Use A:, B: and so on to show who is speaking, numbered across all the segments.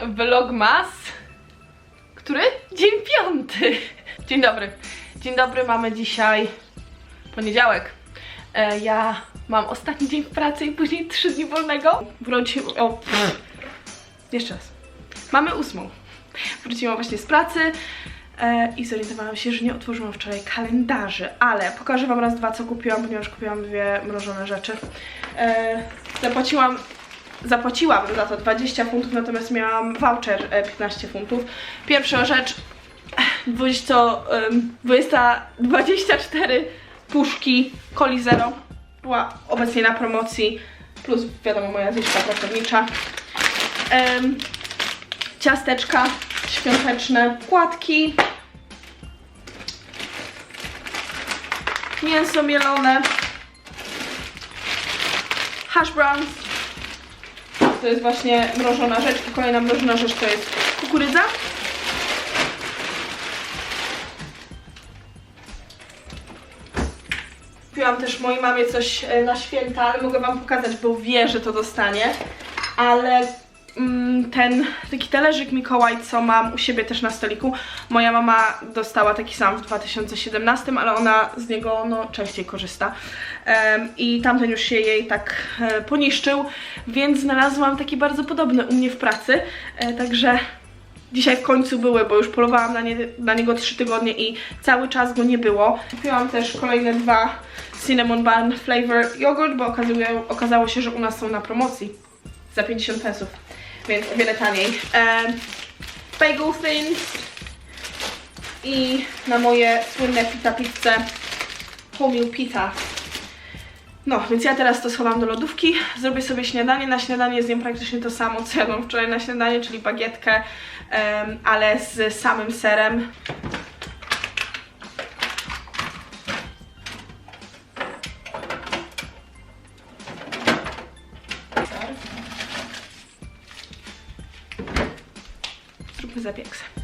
A: Vlogmas. Który? Dzień piąty. Dzień dobry. Dzień dobry, mamy dzisiaj poniedziałek. E, ja mam ostatni dzień w pracy i później trzy dni wolnego. Wrócił. O, jeszcze raz. Mamy ósmą. Wróciłam właśnie z pracy e, i zorientowałam się, że nie otworzyłam wczoraj kalendarzy, ale pokażę Wam raz, dwa, co kupiłam, ponieważ kupiłam dwie mrożone rzeczy. E, zapłaciłam zapłaciłam za to 20 funtów, natomiast miałam voucher e, 15 funtów. Pierwsza rzecz, 20, em, 20, 24 puszki Coli Zero była obecnie na promocji, plus wiadomo moja zniżka pracownicza. Em, ciasteczka świąteczne, płatki, mięso mielone, hash browns, to jest właśnie mrożona rzecz i kolejna mrożona rzecz to jest kukurydza. Kupiłam też mojej mamie coś e, na święta, ale mogę wam pokazać, bo wie, że to dostanie. Ale ten taki talerzyk Mikołaj, co mam u siebie też na stoliku, moja mama dostała taki sam w 2017, ale ona z niego no, częściej korzysta. Em, I tamten już się jej tak e, poniszczył, więc znalazłam taki bardzo podobny u mnie w pracy. E, także Dzisiaj w końcu były, bo już polowałam na, nie, na niego 3 tygodnie i cały czas go nie było. Kupiłam też kolejne dwa Cinnamon Bun Flavor Yogurt, bo okazuje, okazało się, że u nas są na promocji za 50 pesów, więc o wiele taniej. Um, bagel Thins i na moje słynne pita pizzę wholemeal pita. No, więc ja teraz to schowam do lodówki, zrobię sobie śniadanie. Na śniadanie zjem praktycznie to samo, co jadłam wczoraj na śniadanie, czyli bagietkę, em, ale z samym serem. Zróbmy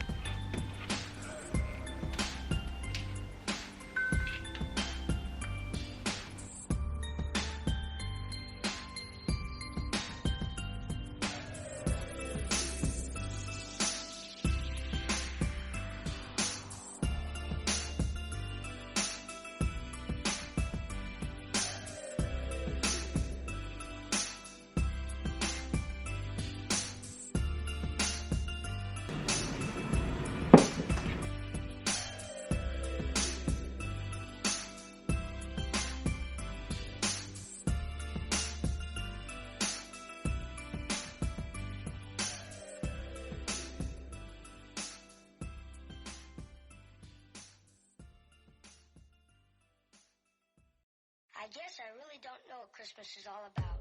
B: guess I really don't know what Christmas is all about.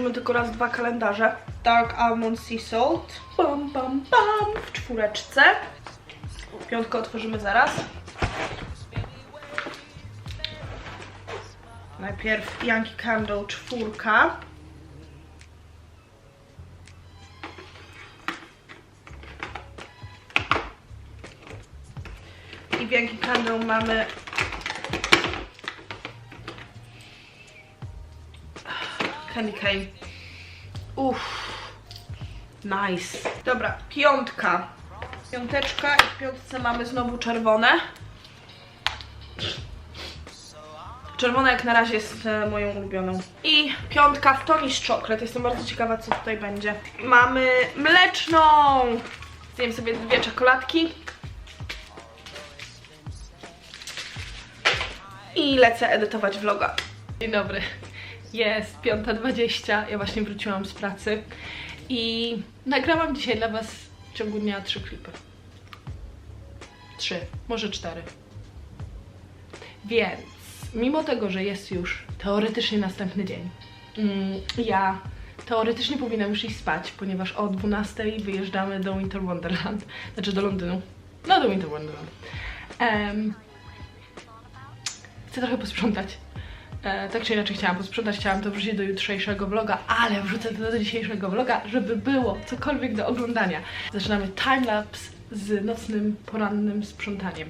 A: Tworzymy tylko raz dwa kalendarze. Dark Almond Sea Salt. Bam, bam, bam. W czwóreczce. Piątkę otworzymy zaraz. Najpierw Yankee Candle czwórka. I w Yankee Candle mamy Candy cane. Uff. Nice. Dobra, piątka. Piąteczka i w piątce mamy znowu czerwone. Czerwona jak na razie jest e, moją ulubioną. I piątka w Tony's Chocolate. Jestem bardzo ciekawa, co tutaj będzie. Mamy mleczną. Zjem sobie dwie czekoladki. I lecę edytować vloga. Dzień dobry. Jest 5.20. Ja właśnie wróciłam z pracy. I nagrałam dzisiaj dla Was w ciągu dnia trzy klipy. Trzy, może cztery. Więc mimo tego, że jest już teoretycznie następny dzień, mm, ja teoretycznie powinnam już iść spać, ponieważ o 12 wyjeżdżamy do Winter Wonderland, znaczy do Londynu. No do Winter Wonderland. Em, chcę trochę posprzątać. E, tak czy inaczej chciałam posprzątać, chciałam to wrzucić do jutrzejszego vloga, ale wrzucę to do dzisiejszego vloga, żeby było cokolwiek do oglądania. Zaczynamy timelapse z nocnym, porannym sprzątaniem.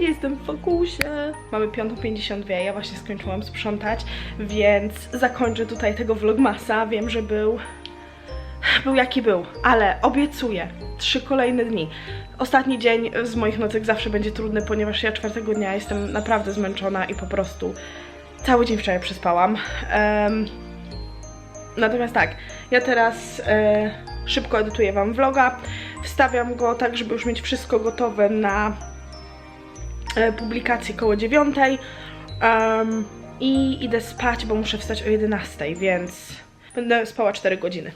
A: Nie jestem w fokusie. Mamy 5.52, ja właśnie skończyłam sprzątać, więc zakończę tutaj tego vlogmasa. Wiem, że był był jaki był, ale obiecuję, trzy kolejne dni. Ostatni dzień z moich nocek zawsze będzie trudny, ponieważ ja czwartego dnia jestem naprawdę zmęczona i po prostu cały dzień wczoraj przespałam. Em, natomiast tak, ja teraz e, szybko edytuję Wam vloga, wstawiam go tak, żeby już mieć wszystko gotowe na e, publikację koło dziewiątej em, i idę spać, bo muszę wstać o 11, więc będę spała 4 godziny.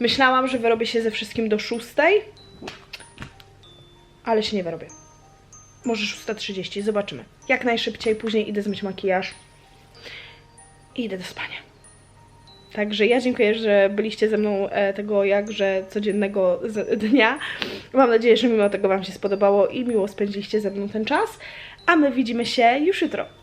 A: Myślałam, że wyrobię się ze wszystkim do 6, ale się nie wyrobię. Może 6.30, zobaczymy. Jak najszybciej, później idę zmyć makijaż i idę do spania. Także ja dziękuję, że byliście ze mną e, tego jakże codziennego dnia. Mam nadzieję, że mimo tego Wam się spodobało i miło spędziliście ze mną ten czas. A my widzimy się już jutro.